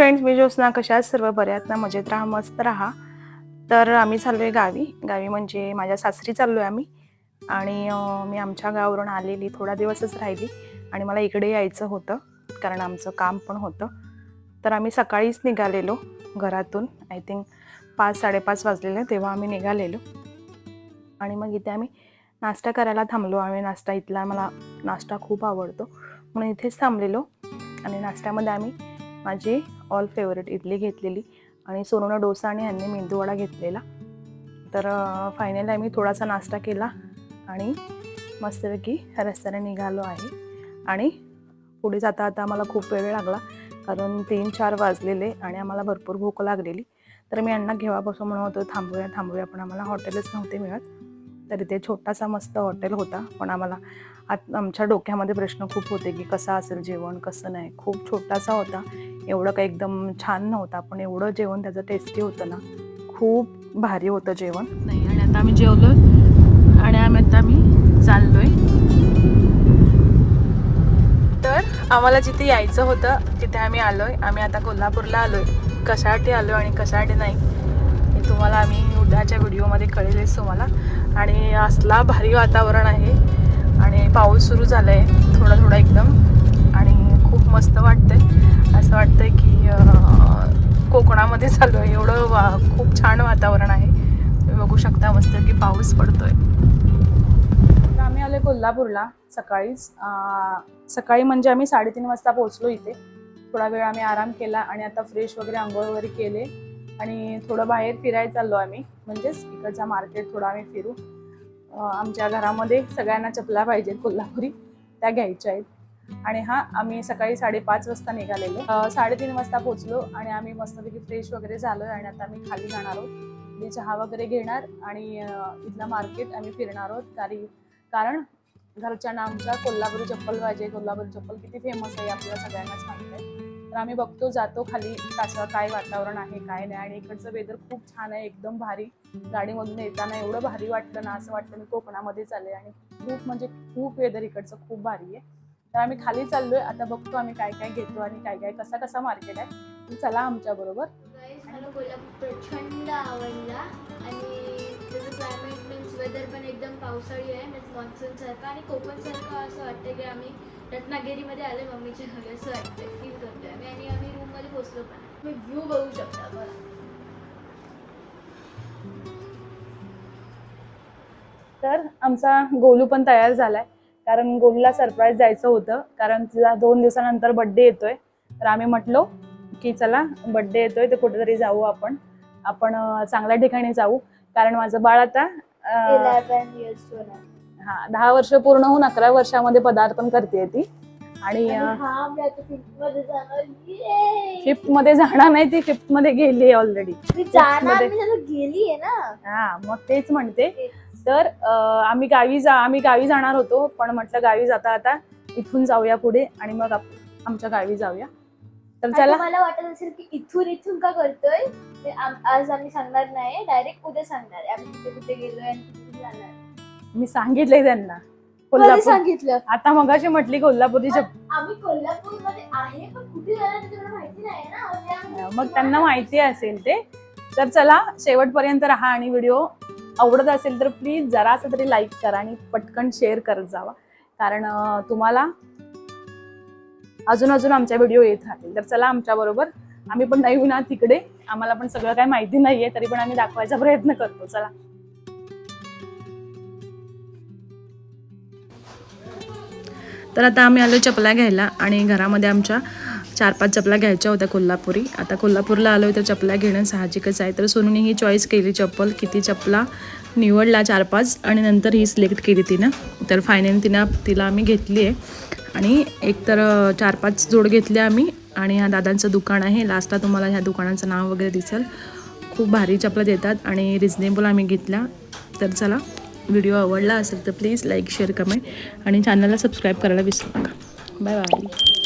Friends मी ज्योत्ना कशा सर्व बऱ्यात ना? मजेत राहा मस्त राहा. तर आम्ही चाललो आहे गावी. गावी म्हणजे माझ्या सासरी चाललो आहे आम्ही. आणि मी आमच्या गावावरून आलेली थोडा दिवसच राहिली. आणि मला इकडे यायचं होतं कारण आमचं काम पण होतं. तर आम्ही सकाळीच निघालेलो घरातून. आय थिंक पाच साडेपाच वाजलेले तेव्हा आम्ही निघालेलो. आणि मग इथे आम्ही नाश्ता करायला थांबलो. आम्ही नाश्ता इथला मला नाश्ता खूप आवडतो. म्हणून इथेच थांबलेलो. आणि नाश्त्यामध्ये आम्ही माझी ऑल फेवरेट इडली घेतलेली आणि सोनूनं डोसा आणि ह्यांनी मेंदूवडा घेतलेला. तर फायनली आम्ही थोडासा नाश्ता केला आणि मस्तपैकी रस्त्याने निघालो आहे. आणि पुढे जाता आता आम्हाला खूप वेळ लागला कारण तीन चार वाजलेले आणि आम्हाला भरपूर भूक लागलेली. तर मी यांना घेवापासून म्हणत होतो थांबूया थांबूया. पण आम्हाला हॉटेलच नव्हते मिळत. तर इथे छोटासा मस्त हॉटेल होता पण आम्हाला आत आमच्या डोक्यामध्ये प्रश्न खूप होते की कसं असेल जेवण कसं नाही? खूप छोटासा होता. एवढं काही एकदम छान नव्हता. पण एवढं जेवण त्याचं टेस्टी होतं ना खूप भारी होतं जेवण. नाही आणि आता आम्ही जेवलो आणि आम्ही आता आम्ही चाललोय. तर आम्हाला जिथे यायचं होतं तिथे आम्ही आलोय. आम्ही आता कोल्हापूरला आलोय. कशासाठी आलोय आणि कशासाठी नाही हे तुम्हाला आम्ही उद्याच्या व्हिडिओमध्ये कळेलच तुम्हाला. आणि असला भारी वातावरण आहे आणि पाऊस सुरू झाला आहे थोडं थोडं चालू आहे. एवढं वा खूप छान वातावरण आहे. तुम्ही बघू शकता मस्त की पाऊस पडतोय. तर आम्ही आलो कोल्हापूरला सकाळीच. सकाळी म्हणजे आम्ही साडेतीन वाजता पोहोचलो इथे. थोडा वेळ आम्ही आराम केला आणि आता फ्रेश वगैरे आंघोळ वगैरे केले. आणि थोडं बाहेर फिरायला चाललो आम्ही. म्हणजेच इकडचा मार्केट थोडा आम्ही फिरू. आमच्या घरामध्ये सगळ्यांना चपला पाहिजेत कोल्हापुरी. त्या घ्यायच्या आहेत. आणि हा आम्ही सकाळी साडेपाच वाजता निघालेलो. साडेतीन वाजता पोहोचलो आणि आम्ही मस्तपैकी फ्रेश वगैरे झालो आणि आता आम्ही खाली जाणार आहोत. मी चहा वगैरे घेणार आणि अं, इथलं मार्केट आम्ही फिरणार आहोत. कारण कारण घरच्यांना आमच्या कोल्हापुरी चप्पल पाहिजे. कोल्हापुरी चप्पल किती फेमस आहे आपल्याला सगळ्यांनाच माहिती आहे. तर आम्ही बघतो जातो खाली कसं काय वातावरण आहे काय नाही. आणि इकडचं वेदर खूप छान आहे एकदम भारी. गाडीमधून येताना एवढं भारी वाटलं ना असं वाटलं मी कोकणामध्येच आले आणि खूप म्हणजे खूप वेदर इकडचं खूप भारी आहे. तर आम्ही खाली चाललोय. आता बघतो आम्ही काय काय घेतो आणि काय काय कसा कसा मार्केट आहे. चला आमच्या बरोबर. प्रचंड आवडला. आणि त्याचं क्लायमेट मीन्स वेदर पण एकदम पावसाळी आहे. मीन्स मान्सूनसारखं आणि कोकणसारखं असं वाटतं की आम्ही रत्नागिरीमध्ये आले मम्मीच्या घरी असं वाटतंय. फील करतोय आम्ही आणि आम्ही रूममध्ये पोचलो पण. तुम्ही व्ह्यू बघू शकता. बघा. तर आमचा गोलू पण तयार झालाय. कारण गोलूला सरप्राईज द्यायचं होतं. कारण तिला दोन दिवसानंतर बड्डे येतोय. तर आम्ही म्हटलो की चला बड्डे येतोय तर कुठेतरी जाऊ आपण. आपण चांगल्या ठिकाणी जाऊ. कारण माझं बाळ आता हा दहा वर्ष पूर्ण होऊन अकरा वर्षामध्ये पदार्पण करते ती. आणि हा फिफ्थमध्ये जाणार. नाही ती फिफ्थमध्ये गेली ऑलरेडी गेली आहे ना. हा मग तेच म्हणते. तर आम्ही गावी जा आम्ही गावी जाणार होतो पण म्हटलं गावी जाता आता इथून जाऊया पुढे आणि मग आमच्या गावी जाऊया. तर चला. मला वाटत असेल की इथून इथून का करतोय ते आज आम्ही सांगणार नाही डायरेक्ट उद्या सांगणार आहे. आम्ही कुठे कुठे गेलोय आणि कुठे कुठे जाणार मी सांगितलंय त्यांना. कोल्हापूर. सांगितलं? आता मगाशी म्हटली कोल्हापूरची आम्ही कोल्हापूरमध्ये आहे पण कुठे जाणार माहिती नाही ना. मग त्यांना माहिती असेल ते. तर चला शेवटपर्यंत राहा आणि व्हिडिओ आवडत असेल तर प्लीज जरासं तरी लाईक करा आणि पटकन शेअर करत जावा. कारण तुम्हाला अजून अजून आमच्या व्हिडिओ येत राहतील. तर चला आमच्या बरोबर. आम्ही पण नाही आहात तिकडे. आम्हाला पण सगळं काही माहिती नाहीये तरी पण आम्ही दाखवायचा प्रयत्न करतो. चला. तर आता आम्ही आलो चपला घ्यायला आणि घरामध्ये आमच्या चार पाच चपला घ्यायच्या होत्या कोल्हापुरी. आता कोल्हापूरला आलो तर चपला घेणं साहजिकच आहे. तर सोनूने ही चॉईस केली चप्पल किती चपला निवडला चार पाच आणि नंतर ही सिलेक्ट केली तिनं. तर फायनली तिनं तिला आम्ही घेतली आहे आणि एक तर चार पाच जोड घेतले आम्ही आणि ह्या दादांचं दुकान आहे. लास्टला तुम्हाला ह्या दुकानाचं नाव वगैरे दिसेल. खूप भारी चपला देतात आणि रिजनेबल आम्ही घेतल्या. तर चला व्हिडिओ आवडला असेल तर प्लीज लाईक शेअर कमेंट आणि चॅनलला सबस्क्राईब करायला विसरू नका. Bye bye